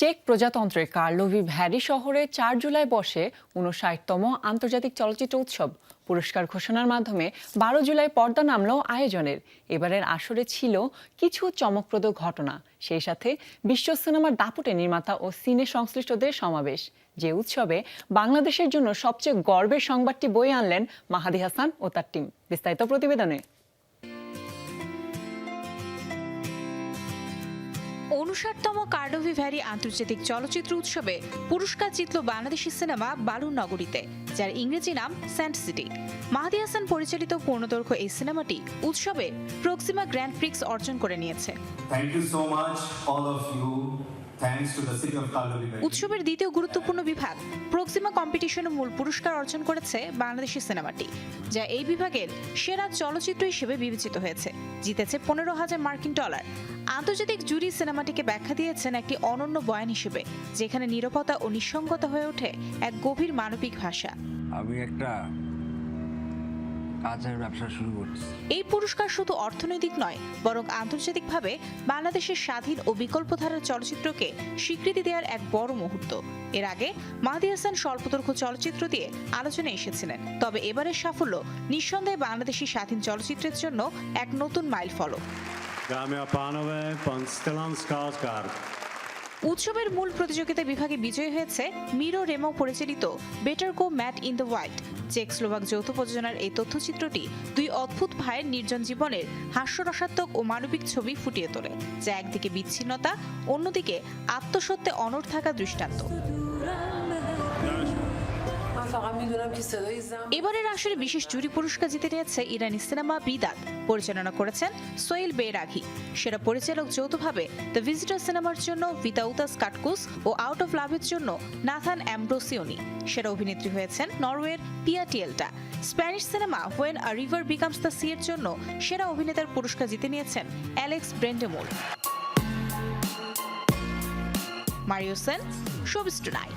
Check প্রজাতন্ত্রের Karlovy vary শহরে চার জুলাই বসে উনষাটতম আন্তর্জাতিক চলচ্চিত্র উৎসব। পুরস্কার ঘোষণার মাধ্যমে বারো জুলাই পর্দা নামল আয়োজনের। এবারের আসরে ছিল কিছু চমকপ্রদ ঘটনা। সেই সাথে বিশ্ব সিনেমার দাপুটে নির্মাতা ও সিনে সংশ্লিষ্টদের সমাবেশ। যে উৎসবে বাংলাদেশের জন্য সবচেয়ে গর্বের সংবাদটি বয়ে আনলেন মাহাদি হাসান ও তার টিম। বিস্তারিত প্রতিবেদনে। উনষাটতম কার্ডোভি ভ্যারি আন্তর্জাতিক চলচ্চিত্র উৎসবে পুরস্কার জিতল বাংলাদেশি সিনেমা বালুর নগরীতে। যার ইংরেজি নাম সেন্ট সিটি। মাহাদি হাসান পরিচালিত পূর্ণদৈর্ঘ্য এই সিনেমাটি উৎসবে প্রক্সিমা গ্র্যান্ড প্রিক্স অর্জন করে নিয়েছে। You. Thanks to the city of Kalvari. উৎসবের দ্বিতীয় গুরুত্বপূর্ণ বিভাগ প্রক্সিমা কম্পিটিশনে মূল পুরস্কার অর্জন করেছে বাংলাদেশি সিনেমাটি যা এই বিভাগের সেরা চলচ্চিত্র হিসেবে বিবেচিত হয়েছে। জিতেছে পনেরো হাজার মার্কিন ডলার। আন্তর্জাতিক জুরি সিনেমাটিকে ব্যাখ্যা দিয়েছেন একটি অনন্য বয়ান হিসেবে যেখানে নিরাপত্তা ও নিঃসঙ্গতা হয়ে ওঠে এক গভীর মানবিক ভাষা। আমি একটা কাজের ব্যবসা শুরু করছি। এই পুরস্কার শুধু অর্থনৈতিক নয় বরং আন্তর্জাতিকভাবে বাংলাদেশের স্বাধীন ও বিকল্পধারার চলচ্চিত্রকে স্বীকৃতি দেওয়ার এক বড় মুহূর্ত। এর আগে মাহদি হাসান স্বল্পদৈর্ঘ্য চলচ্চিত্র দিয়ে আলোচনায় এসেছিলেন। তবে এবারের সাফল্য নিঃসন্দেহে বাংলাদেশি স্বাধীন চলচ্চিত্রের জন্য এক নতুন মাইল ফলক উৎসবের মূল প্রতিযোগিতা বিভাগে বিজয়ী হয়েছে মিরো রেমো পরিচালিত better go mad in the white check Slovak যৌথ প্রযোজনার এই তথ্যচিত্রটি দুই অদ্ভুত ভাইয়ের নির্জন জীবনের হাস্যরসাত্মক ও মানবিক ছবি ফুটিয়ে তোলে, যা একদিকে বিচ্ছিন্নতা, অন্যদিকে আত্মসত্ত্বে অনড় থাকা দৃষ্টান্ত। এবারের আসরে বিশেষ জুরি পুরস্কার জিতে নিয়েছে ইরানি সিনেমা বিদাত। পরিচালনা করেছেন সোয়েল বেরাঘি সেরা পরিচালক যৌথভাবে দ্য ভিজিটার সিনেমার জন্য ভিতাউতাস কাটকুস ও আউট অফ লাভের জন্য নাথান অ্যাম্ব্রোসিওনি সেরা অভিনেত্রী হয়েছেন নরওয়ের Pia Tjelta. Spanish cinema when a river becomes the sea এর জন্য সেরা অভিনেতার পুরস্কার জিতে নিয়েছেন Alex Brendemühl Mario Sen showbiz tonight